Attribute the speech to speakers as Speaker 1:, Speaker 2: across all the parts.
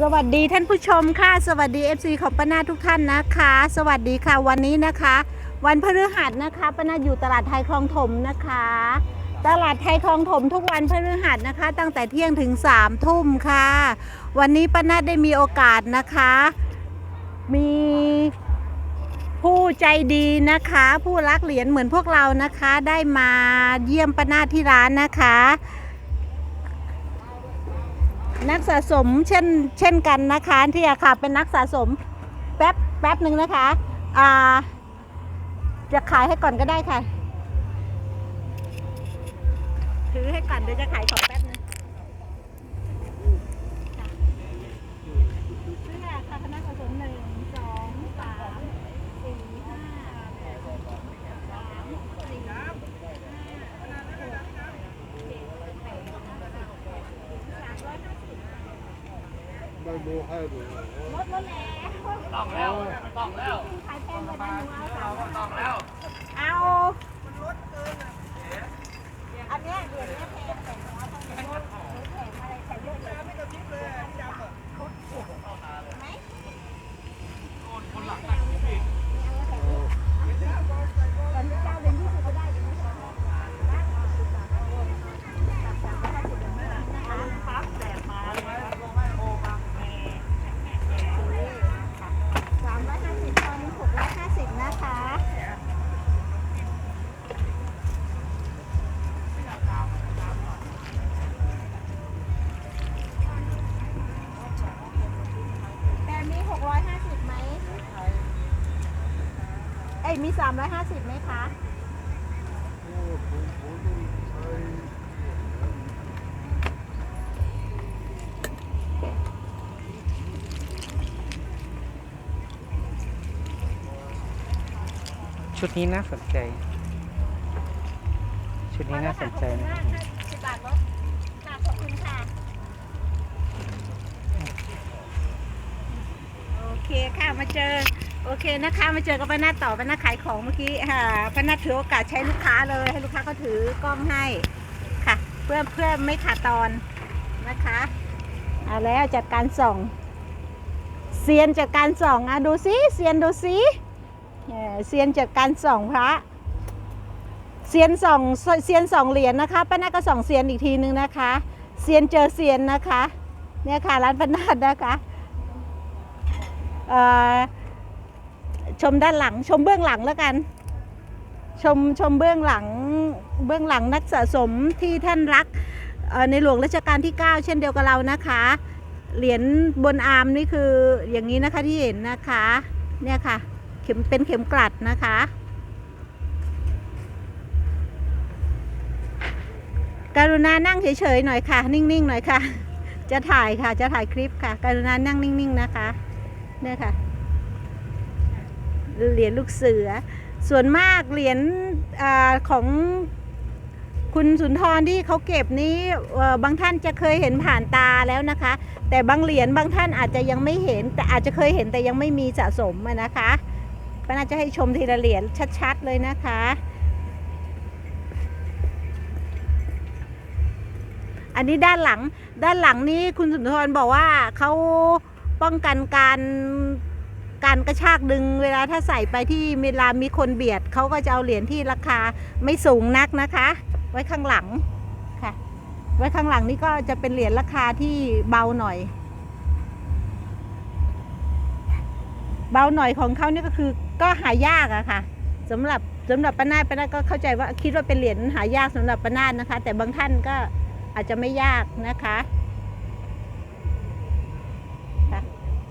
Speaker 1: สวัสดีท่านผู้ชมค่ะ สวัสดี FC ของป้านาทุกท่านนะคะ สวัสดีค่ะวันนี้นะคะ วันพฤหัสนะคะป้านาอยู่ตลาดไทยคลองถมนะคะ ตลาดไทยคลองถมทุกวันพฤหัสนะคะ ตั้งแต่เที่ยงถึง3ามทุ่มค่ะ วันนี้ป้านาได้มีโอกาสนะคะ มีผู้ใจดีนะคะ ผู้รักเหรียญเหมือนพวกเรานะคะ ได้มาเยี่ยมป้านาที่ร้านนะคะ นักสะสมเช่นเช่นกันนะคะที่อะค่ะเป็นนักสะสมแป๊บแป๊บหนึ่งนะคะอ่าจะขายให้ก่อนก็ได้ค่ะ ถือให้ก่อนเดี๋ยวจะขายของแป๊บหนึงค่ะนี่แหละค่ะคณะสะสมหนึ่งสองสามสี่ห้าหกสามสี่ห้าหกเจ็ดแปดเก้าสิบสามร้อยห้าสิบ
Speaker 2: ไม่รู้ให้ดู
Speaker 1: ลดลดแล้วต้องแล้วต้องแล้วขายแพงกว่านั้นเอาต้องแล้ว เอาอันเนี้ยเดี๋ยวเนี้ยแพงแต่น้อยต้องลดแพงอะไรแต่เยอะเลย เอ้ยมี 350ไหมคะ
Speaker 3: ชุดนี้น่าสนใจ ชุดนี้น่าสนใจนะ
Speaker 1: สิบบาทลดค่ะขอบคุณค่ะ โอเคค่ะ มาเจอ โอเคนะคะมาเจอกับป้านาต่อป้านาขายของเมื่อกี้ค่ะป้านาถือโอกาสใช้ลูกค้าเลยให้ลูกค้าก็ถือกล้องให้ค่ะ เพื่อเพื่อไม่ขาดตอนนะคะเอาแล้วจัดการส่องเซียนจัดการส่องอะดูซิเซียนดูซิเอ่อเซียนจัดการส่องพระเซียนส่องเซียนส่องเหรียญนะคะป้านาก็ส่องเซียนอีกทีนึงนะคะเซียนเจอเซียนนะคะเนี่ยค่ะร้านป้านานะคะเอ่อ ชมด้านหลังชมเบื้องหลังแล้วกัน ชมชมเบื้องหลังเบื้องหลังนักสะสมที่ท่านรักในหลวงรัชกาลที่ 9 เช่นเดียวกับเรานะคะ เหรียญบนอาร์มนี่คืออย่างนี้นะคะที่เห็นนะคะเนี่ยค่ะเข็มเป็นเข็มกลัดนะคะกรุณานั่งเฉยๆหน่อยค่ะ นิ่งๆหน่อยค่ะ จะถ่ายค่ะจะถ่ายคลิปค่ะกรุณานั่งนิ่งๆนะคะเนี่ยค่ะ เหรียญลูกเสือ ส่วนมากเหรียญอของคุณสุนทรที่เขาเก็บนี้บางท่านจะเคยเห็นผ่านตาแล้วนะคะ แต่บางเหรียญบางท่านอาจจะยังไม่เห็น แต่อาจจะเคยเห็นแต่ยังไม่มีสะสมนะคะก็น่าจะให้ชมทีละเหรียญชัดๆเลยนะคะ อันนี้ด้านหลังด้านหลังนี้คุณสุนทรบอกว่าเขาป้องกันการ การกระชากดึงเวลาถ้าใส่ไปที่เวลามีคนเบียดเขาก็จะเอาเหรียญที่ราคาไม่สูงนักนะคะ ไว้ข้างหลังค่ะ ไว้ข้างหลังนี่ก็จะเป็นเหรียญราคาที่เบาหน่อย เบาหน่อยของเขาเนี่ยก็คือก็หายากอะค่ะสำหรับสำหรับป้านาป้านาก็เข้าใจว่าคิดว่าเป็นเหรียญหายากสำหรับป้านานะคะ แต่บางท่านก็อาจจะไม่ยากนะคะ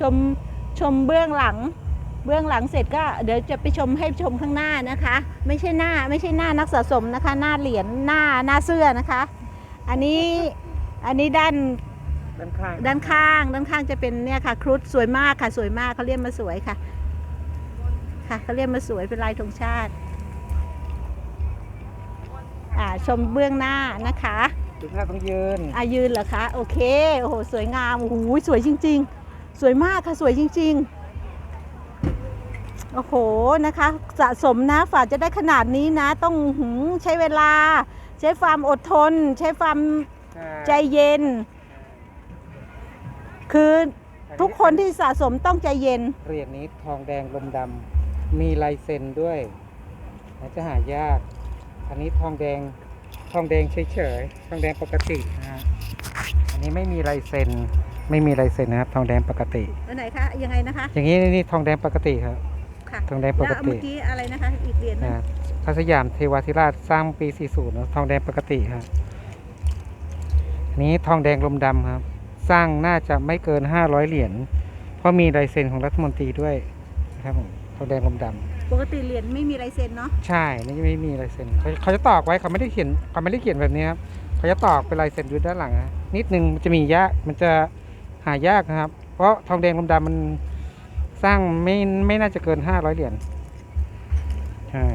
Speaker 1: ชม ชมเบื้องหลัง เบื้องหลังเสร็จก็เดี๋ยวจะไปชมให้ชมข้างหน้านะคะ ไม่ใช่หน้าไม่ใช่หน้านักสะสมนะคะ หน้าเหรียญหน้าหน้าเสื้อนะคะ อันนี้อันนี้ด้าน
Speaker 3: ด้านข้าง
Speaker 1: ด้านข้างด้านข้างจะเป็นเนี่ยค่ะครุฑสวยมากค่ะ สวยมากเขาเรียกมาสวยค่ะ ค่ะเขาเรียกมาสวยเป็นลายธงชาติอ่าชมเบื้องหน้านะคะ
Speaker 3: ดูภาพต้องยืน
Speaker 1: อายืนเหรอคะ โอเค โอ้โห สวยงาม โอ้โห สวยจริง ๆ สวยมากค่ะสวยจริง ๆ โอ้โหนะคะ สะสมนะฝ่าจะได้ขนาดนี้นะ ต้องหืมใช้เวลา ใช้ความอดทน ใช้ความใจเย็น คือทุกคนที่สะสมต้องใจเย็น
Speaker 3: เหรียญนี้ทองแดงลมดำมีลายเซ็นด้วยอาจจะหายาก อันนี้ทองแดงทองแดงเฉยๆทองแดงปกตินะฮะอันนี้ไม่มีลายเซ็น ไม่มีลายเซ็นนะครับ ทองแดงปกติ
Speaker 1: อันไหนคะยังไงนะคะ
Speaker 3: อย่างนี้นี่ทองแดงปกติครับ
Speaker 1: ค่ะ
Speaker 3: ทองแดงปก
Speaker 1: แล้ว
Speaker 3: ติ
Speaker 1: เมื่อกี้อะไรนะคะอีกเหรียญหนึง
Speaker 3: นะพระสยามเทวาธิราชสร้างปี 40นะทองแดงปกติครับอันนี้ทองแดงลมดำครับ สร้างน่าจะไม่เกิน 500 เหรียญเพราะมีลายเซ็นของรัฐมนตรีด้วยนะครับผมทองแดงลมดำ
Speaker 1: ปกติเหรียญไม่มีลายเซ็นเนาะ
Speaker 3: ใช่นี่ไม่มีลายเซ็นเขาเขาจะตอกไว้เขาไม่ได้เขียนเขาไม่ได้เขียนแบบนี้ครับเขาจะตอกเป็นลายเซ็นอยู่ด้านหลังนะนิดนึงมันจะมียากมันจะ หายากนะครับ เพราะทองแดงลมดำมันสร้างไม่ไม่น่าจะเกิน500เหรียญใช่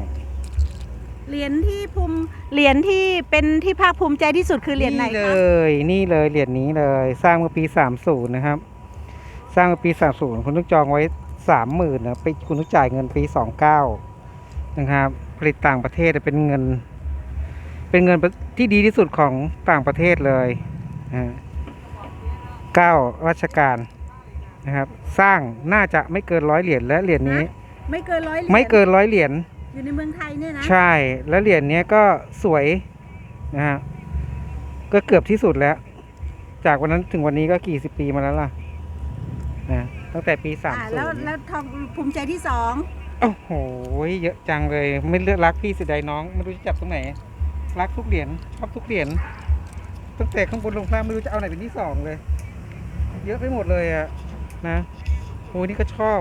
Speaker 1: เหรียญที่ภูมิเหรียญที่เป็นที่ภาคภูมิใจที่สุดคือเหรียญไหน
Speaker 3: เล
Speaker 1: คะ
Speaker 3: ย นี่เลยเหรียญนี้เลย สร้างเมื่อปี30นะครับ สร้างเมื่อปี30คุณต้องจองไว้30,000นะไปคุณต้องจ่ายเงินปี29นะครับ ผลิตต่างประเทศเป็นเงิน เป็นเงินที่ดีที่สุดของต่างประเทศเลยนะฮะ เก้าราชการนะครับ สร้างน่าจะไม่เกินร้อยเหรียญและเหรียญนี้
Speaker 1: ไม่เกินร้อยเหรียญ
Speaker 3: ไม่เกินร้อยเหรียญ
Speaker 1: อยู่ในเมืองไทยเนี่ยนะ
Speaker 3: ใช่แล้วเหรียญเนี้ยก็สวยนะฮะก็เกือบที่สุดแล้ว จากวันนั้นถึงวันนี้ก็กี่สิบปีมาแล้วล่ะนะตั้งแต่ปีสาม
Speaker 1: อ่า
Speaker 3: ศู
Speaker 1: แล้ว
Speaker 3: นย์
Speaker 1: แล้วทองภูมิใจที่สอง
Speaker 3: โอ้โหเยอะจังเลย ไม่เลือกรักพี่เสียดายน้องไม่รู้จะจับตรงไหน รักทุกเหรียญชอบทุกเหรียญตั้งแต่ข้างบนลงล่างไม่รู้จะเอาไหนเป็นที่สองเลย เยอะไปหมดเลยอะนะโอ้นี่ก็ชอบ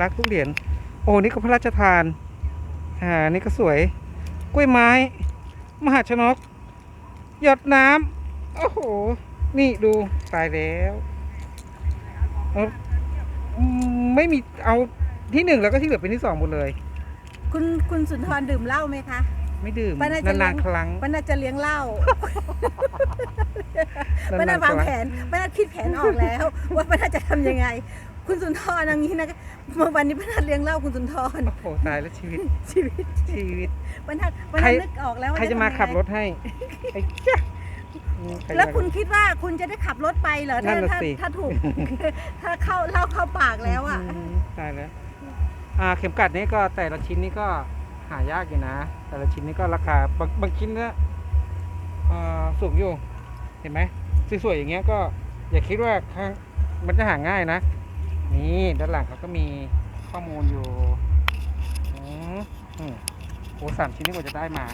Speaker 3: รักทุกเหรียญโอ้นี่ก็พระราชทานอ่านี่ก็สวยกล้วยไม้ มหาชนกหยดน้ำโอ้โห นี่ดูตายแล้วเอาไม่มีเอาที่หนึ่งแล้วก็ที่เหลือเป็นที่สองหมดเลย
Speaker 1: คุณคุณสุนทรดื่มเหล้าไหมคะ
Speaker 3: ไม่ดื่ม
Speaker 1: ป้าน่าจะ
Speaker 3: นานๆครั้ง
Speaker 1: ป้าน่าจะเลี้ยงเหล้าป้าา
Speaker 3: นๆ
Speaker 1: น่าวาง
Speaker 3: ครั้
Speaker 1: แผนป้าน่าคิดแผนออกแล้ว ว่าป้าน่าจะทำยังไง คุณสุนทรอย่างนี้นะเมื่อวันนี้ป้าน่าเลี้ยงเหล้าคุณสุนทร
Speaker 3: โอ้โหตายแล้วชีวิต
Speaker 1: ชีวิต
Speaker 3: ชีวิต
Speaker 1: ป้าน่าป้า
Speaker 3: ใคร
Speaker 1: น่านึกออกแล้วว่า
Speaker 3: ใครจะมา
Speaker 1: ทำยังไง
Speaker 3: ขับรถให้ไอ้จ๊ะอืมใรจะ
Speaker 1: แล้ว
Speaker 3: มา
Speaker 1: คุณคิดว่าคุณจะได้ขับรถไปเหรอ
Speaker 3: นั่
Speaker 1: ถ้าน
Speaker 3: น่ะ
Speaker 1: ถ้า
Speaker 3: สิ
Speaker 1: ถ้าถูก ถ้าเข้าเหล้าเข้าปากแล้วอะ
Speaker 3: มตายแล้ว อ่าเข็มกัดนี้ก็แต่ละชิ้นนี่ก็ หายากอยู่นะ แต่ละชิ้นนี่ก็ราคาบางบางชิ้นเนี่ยอ่าสูงอยู่ เห็นไหมสวยๆอย่างเงี้ยก็อย่าคิดว่าข้างมันจะหาง่ายนะ นี่ด้านหลังเขาก็มีข้อมูลอยู่อืมอืมโอ้สามชิ้นนี่กว่าจะได้มา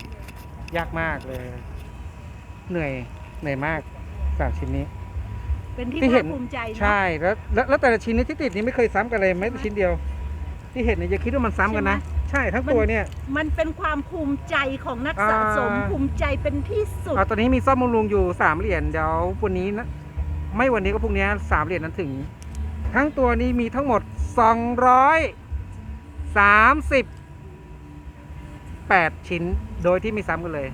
Speaker 3: ยากมากเลย เหนื่อยเหนื่อยมากสามชิ้นนี้
Speaker 1: เป็นที่
Speaker 3: ที่เห็
Speaker 1: ภานคภูมิใจเนอะ
Speaker 3: ใช่แล้วแล้วแล้วแต่ละชิ้นนี้ที่ติดนี้ไม่เคยซ้ำกันเลยแม้แต่ชิ้นเดียว ที่เห็นเนี่ยอย่าคิดว่ามันซ้ำกันนะ ใช่ทั้งตัวเนี่ย
Speaker 1: มันเป็นความภูมิใจของนัก
Speaker 3: อ่า
Speaker 1: สะสมภูมิใจเป็นที่สุด
Speaker 3: อ่าตอนนี้มีซ่อมบำรุงอยู่สามเหรียญเดี๋ยววันนี้นะไม่วันนี้ก็พรุ่งนี้สามเหรียญนั้นถึง ทั้งตัวนี้มีทั้งหมดสองร้อยสามสิบแปดชิ้นโดยที่ไม่ซ้ำกันเลย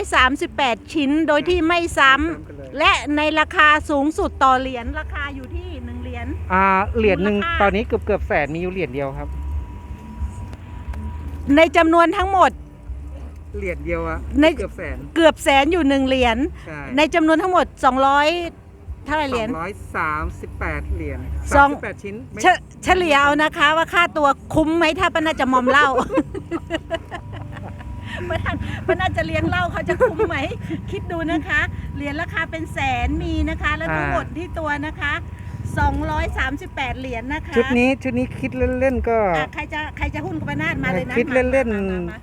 Speaker 1: 238 ชิ้นโดยที่ไม่ซ้
Speaker 3: ไม่ซ้ำกันเลยำ
Speaker 1: และในราคาสูงสุดต่อเหรียญราคาอยู่ที่ 1 เหรียญ
Speaker 3: อ่าเหรียญหนึ่ง
Speaker 1: มูลค่า
Speaker 3: ตอนนี้เกือบเกือบแสนมีอยู่เหรียญเดียวครับ
Speaker 1: ในจำนวนทั้งหมด
Speaker 3: เหรียญเดียวอะ
Speaker 1: ใน
Speaker 3: เกือบแสน
Speaker 1: เกือบแสนอยู่1เหรียญ
Speaker 3: ใช่
Speaker 1: ในจำนวนทั้งหมด 200เท่าไหร่เหรียญ
Speaker 3: ร้อยสามสิบแปดเหรียญ
Speaker 1: สอง
Speaker 3: สามสิบแปดชิ้นไม่
Speaker 1: เฉเฉลี่ยเอานะคะ ว่าค่าตัวคุ้มไหมถ้าป้าน่าจะมอมเหล้า ป้าน่าป้าน่าจะเลี้ยงเหล้าเขาจะคุ้มไหม คิดดูนะคะ เหรียญราคาเป็นแสนมีนะคะ แล้วทั้งหมดที่ตัวนะคะ 238 เหรียญนะคะ
Speaker 3: ชุดนี้ชุดนี้คิดเล่นๆก็
Speaker 1: อะใครจะใครจะหุ้นกับป้านาดมาเลยนะ
Speaker 3: คิดเล่นๆ
Speaker 1: มามามามา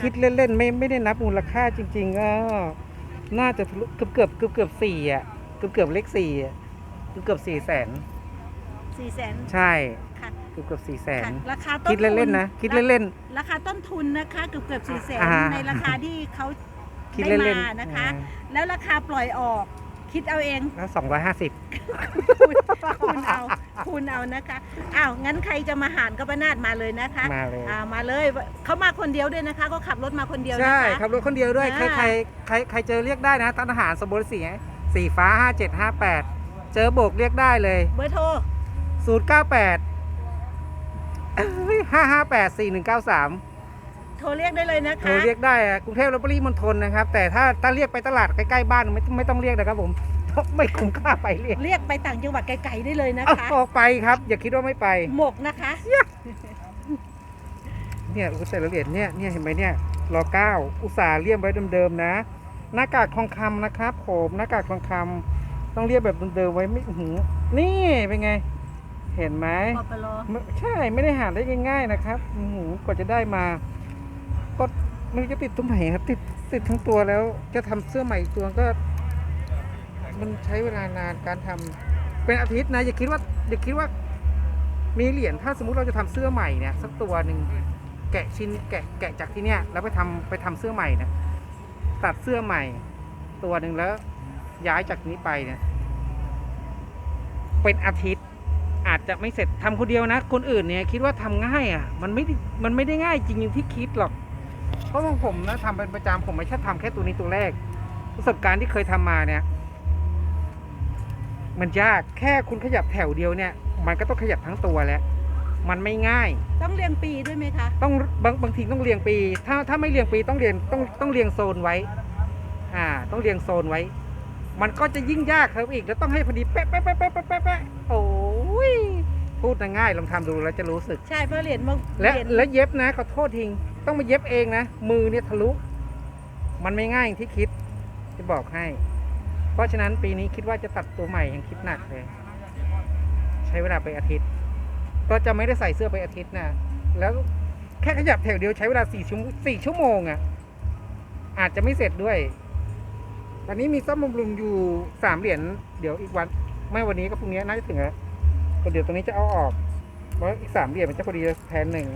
Speaker 3: คิดเล่นๆไม่ไม่ได้นับมูลค่าจริงๆก็น่าจะทะลุเกือบเกือบเกือบเกือบสี่อะเกือบเกือบเลขสี่อะเกือบเกือบสี่แสน
Speaker 1: สี่แสน
Speaker 3: ใช่
Speaker 1: ค่ะ
Speaker 3: เกือบเกือบสี่แสน
Speaker 1: ค่ะราคาต้น
Speaker 3: คิดเล่นๆนะคิดเล่น
Speaker 1: ราคาต้นทุนนะคะเกือบเกือบสี่แสน
Speaker 3: อ่า
Speaker 1: ในราคาที่เขา
Speaker 3: ๆคิด
Speaker 1: ได้
Speaker 3: เล่น
Speaker 1: มา
Speaker 3: ๆ
Speaker 1: นะคะแล้วราคาปล่อยออก คิดเอาเอง
Speaker 3: แล้วสองร้อยห้าสิบ
Speaker 1: คูณคูณเอาคูณเอานะคะอ้าวงั้นใครจะมาหารกับป้านาดมาเลยนะคะ
Speaker 3: มาเลย
Speaker 1: อ่ามาเลยเขามาคนเดียวด้วยนะคะ ก็ขับรถมาคนเดียวนะ
Speaker 3: ใช่
Speaker 1: คะ
Speaker 3: ขับรถคนเดียวด้วยใคร
Speaker 1: อ่า
Speaker 3: ใครใครใครเจอเรียกได้นะทหารสมบูรณ์สีสีฟ้าห้าเจ็ดห้าแปดเจอโบกเรียกได้เลย
Speaker 1: เบอร์โทร
Speaker 3: ศูนย์เก้าแปดห้าห้าแปดสี่หนึ่งเก้าสาม
Speaker 1: โทรเรียกได้เลยนะ
Speaker 3: โทร
Speaker 1: คะ
Speaker 3: เรียกได้อะกรุงเทพและปริมณฑลนะครับ แต่ถ้าถ้าเรียกไปตลาดใกล้ๆบ้านไม่ไม่ต้องเรียกนะครับผมโทไม่คุ้มค่าไปเรียก
Speaker 1: เรียกไปต่างจังหวัดไกลๆได้เลยนะ
Speaker 3: เอา
Speaker 1: คะ
Speaker 3: ออกไปครับ อย่าคิดว่าไม่ไป
Speaker 1: หมกนะคะ
Speaker 3: เนี่ยอุตส่าห์เหรียญเนี่ยเนี่ยเห็นไหมเนี่ยรอเก้าอุตส่าห์เลี่ยมไว้เดิมๆนะ หน้ากากทองคำนะครับผมหน้ากากทองคำต้องเรียบแบบเดิมๆไว้ไม่อื้อหือนี่เป็นไง เห็นไหม
Speaker 1: ปปล
Speaker 3: ไม่ใช่ไม่ได้หาได้ง่ายๆนะครับอื้อหือกว่าจะได้มา ก็ไม่รู้จะติดตรงไหนครับ ติดติดทั้งตัวแล้ว จะทำเสื้อใหม่อีกตัวก็ มันใช้เวลานานการทำเป็นอาทิตย์นะอย่าคิดว่าอย่าคิดว่า มีเหรียญถ้าสมมุติเราจะทำเสื้อใหม่เนี่ยสักตัวหนึ่งแกะชิ้นแกะแกะจากที่เนี้ยแล้วไปทำไปทำเสื้อใหม่นี่ยตัดเสื้อใหม่ ตัวหนึ่งแล้ว ย้ายจากนี้ไปเนี่ยเป็นอาทิตย์อาจจะไม่เสร็จทำคนเดียวนะ คนอื่นเนี่ยคิดว่าทำง่ายอะ มันไม่ด้มันไม่ได้ง่ายจริงอย่างที่คิดหรอก ราะของผมนะทำเป็นประจำผมไม่ใช่ทำแค่ตัวนี้ตัวแรก ประสบการณ์ที่เคยทำมาเนี่ย มันยากแค่คุณขยับแถวเดียวเนี่ย มันก็ต้องขยับทั้งตัวแล้ว มันไม่ง่าย
Speaker 1: ต้องเรียงปีด้วยไหมคะ
Speaker 3: ต้องบางบางทีต้องเรียงปี ถ้าถ้าไม่เรียงปีต้องเรียงต้องต้องเรียงโซนไว้ อ่า ต้องเรียงโซนไว้ มันก็จะยิ่งยากครับอีก แล้วต้องให้พอดีเป๊ะเป๊ะเป๊ะเป๊ะเป๊ะเป๊ะเป๊ะโอ้ยพูดนะง่ายลองทำดูแล้วจะรู้สึก
Speaker 1: ใช่เพราะเหรียญบาง
Speaker 3: และ
Speaker 1: เหรียญ
Speaker 3: และเย็บนะขอโทษทิ้ง ต้องมาเย็บเองนะ มือเนี่ยทะลุ มันไม่ง่ายอย่างที่คิด จะบอกให้ เพราะฉะนั้นปีนี้คิดว่าจะตัดตัวใหม่ยังคิดหนักเลย ใช้เวลาไปอาทิตย์ ก็จะไม่ได้ใส่เสื้อไปอาทิตย์นะแล้วแค่ขยับแถวเดียวใช้เวลาสี่ชั่วโมงสี่ชั่วโมงอะ่ะ อาจจะไม่เสร็จด้วยตอนนี้มีซ่อมบำรุงอยู่สามเหรียญเดี๋ยวอีกวันไม่วันนี้ก็พรุ่งนี้น่าจะถึงแล้วก็เดี๋ยวตรงนี้จะเอาออกเพราะอีกสามเหรียญมันจะพอดีแทนหนึ่ง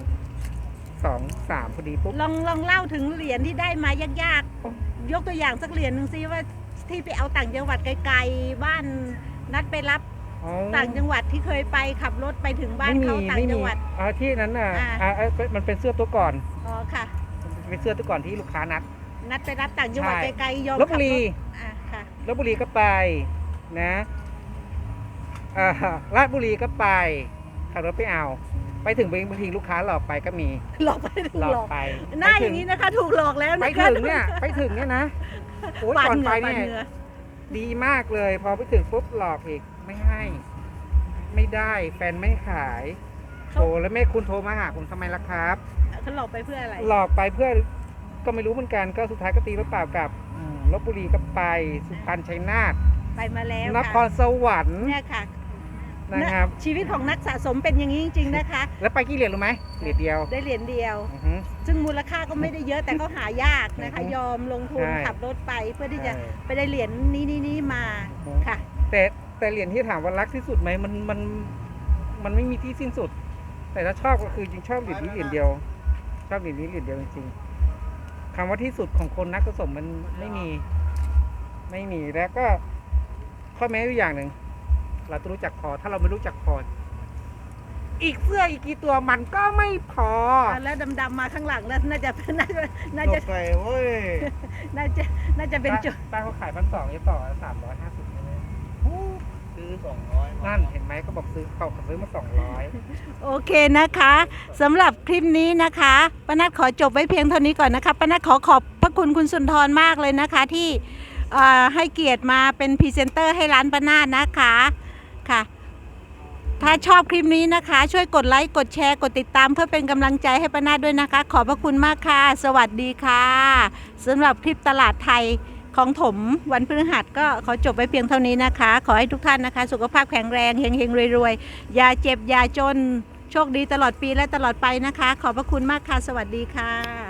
Speaker 3: สองสามพอดีปุ๊บ
Speaker 1: ลองลองเล่าถึงเหรียญที่ได้มายาก
Speaker 3: โอ้
Speaker 1: ๆยกตัวอย่างสักเหรียญหนึ่งซิว่าที่ไปเอาต่างจังหวัดไกลๆบ้านนัดไปรับ
Speaker 3: อ๋อ
Speaker 1: ต่างจังหวัดที่เคยไปขับรถไปถึงบ้านเขาต่างจังหวัด
Speaker 3: อ่าที่นั้นน่ะ
Speaker 1: อ่า
Speaker 3: อ่าเอ้ยมันเป็นเสื้อตัวก่อน
Speaker 1: อ๋อค่ะ
Speaker 3: เป็นเสื้อตัวก่อนที่ลูกค้านัด
Speaker 1: นัดไปรับต่างจังหวัด
Speaker 3: ใช่
Speaker 1: ไกลๆยอม
Speaker 3: ลบบุรี
Speaker 1: ขัถอ่าค่ะ
Speaker 3: ลบบุรีก็ไปนะอ่าราชบุรีก็ไปขับรถไปเอา ไปถึงบางทีลูกค้าหลอกไปก็มี
Speaker 1: หลอกไปถูก
Speaker 3: หลอ
Speaker 1: หล
Speaker 3: ก
Speaker 1: อก
Speaker 3: ไป
Speaker 1: หน้า
Speaker 3: ไป
Speaker 1: อ
Speaker 3: ถึ
Speaker 1: ย่างนี้นะคะ ถูกหลอกแล้ว
Speaker 3: ไป
Speaker 1: นะคะ
Speaker 3: ถึงเนี่ยไปถึงเนี่ยนะโอ้ย
Speaker 1: ปั่
Speaker 3: ก่อน
Speaker 1: เห
Speaker 3: ไป
Speaker 1: งื่อปั่
Speaker 3: เนี่ย
Speaker 1: เหงื่อ
Speaker 3: ดีมากเลย พอไปถึงปุ๊บหลอกอีกไม่ให้ ไม่ได้แฟนไม่ขายโทรแล้วแม่คุณโทรมาหาผมทำไมล่ะครับ
Speaker 1: เขาหลอกไปเพื่ออะไร
Speaker 3: หลอกไปเพื่อก็ไม่รู้เหมือนกันก็สุดท้ายก็ตีรถเปล่ากลับอืมลบบุรีก็ไปสุพรรณชัยนาท
Speaker 1: ไปมาแล้ว
Speaker 3: นค
Speaker 1: ค่ะ
Speaker 3: รสวรรค์
Speaker 1: เนี่ยค่ะ
Speaker 3: นะครับ
Speaker 1: ชีวิตของนักสะสมเป็นอย่างนี้จริง ๆ นะคะ
Speaker 3: แล้วไปกี่เหรียญรู้ไหมเหรียญเดียว
Speaker 1: ได้เหรียญเดียว
Speaker 3: อือหือ
Speaker 1: ซึ่งมูลค่าก็ไม่ได้เยอะแต่ก็หายากนะคะ
Speaker 3: อือฮึ
Speaker 1: ยอมลงทุน
Speaker 3: ใช่
Speaker 1: ขับรถไปเพื่อที่จะ
Speaker 3: ใช่
Speaker 1: ไปได้เหรียญนี้นี้นี้มา
Speaker 3: อือฮึ
Speaker 1: ค่ะ
Speaker 3: แต่แต่เหรียญที่ถามว่ารักที่สุดไหมมันมันมันไม่มีที่สิ้นสุด แต่ถ้าชอบก็คือจริงชอบเหรียญนี้เหรียญเดียว ชอบเหรียญนี้เหรียญเดียวจริงๆคำว่าที่สุดของคนนักสะสมมันไม่มี ไม่มีแล้วก็ข้อแม้อยู่อย่างหนึ่ง เราต้องรู้จักพอ ถ้าเราไม่รู้จักพอ อีกเสื้ออีกกี่ตัวมันก็ไม่พอ
Speaker 1: แล้วดำๆมาข้างหลังแล้วน่าจะน่าจะน่า
Speaker 2: จ
Speaker 1: จะ
Speaker 2: บไปเว้ย
Speaker 1: น่าจะน่าจะเป็นจุด
Speaker 3: ป้าเขาขายพันสองจะต่อสามร้อยห้าสิบใช่ไหม
Speaker 2: ซื้อสองร้อย
Speaker 3: นั่นเห็นไหมเขาบอกซื้อเขาซื้อมาสองร้อย
Speaker 1: โอเคนะคะสำหรับคลิปนี้นะคะป้านัทขอจบไว้เพียงเท่านี้ก่อนนะคะป้านัทขอขอบพระคุณคุณสุนทรมากเลยนะคะที่เอ่อให้เกียรติมาเป็นพรีเซนเตอร์ให้ร้านป้านาทนะคะ ค่ะ ถ้าชอบคลิปนี้นะคะ ช่วยกดไลค์ กดแชร์ กดติดตามเพื่อเป็นกำลังใจให้ป้านาด้วยนะคะ ขอบพระคุณมากค่ะ สวัสดีค่ะสำหรับคลิปตลาดไทยของถมวันพฤหัสก็ขอจบไว้เพียงเท่านี้นะคะ ขอให้ทุกท่านนะคะ สุขภาพแข็งแรงเฮงๆรวยๆอย่าเจ็บอย่าจน โชคดีตลอดปีและตลอดไปนะคะ ขอบพระคุณมากค่ะ สวัสดีค่ะ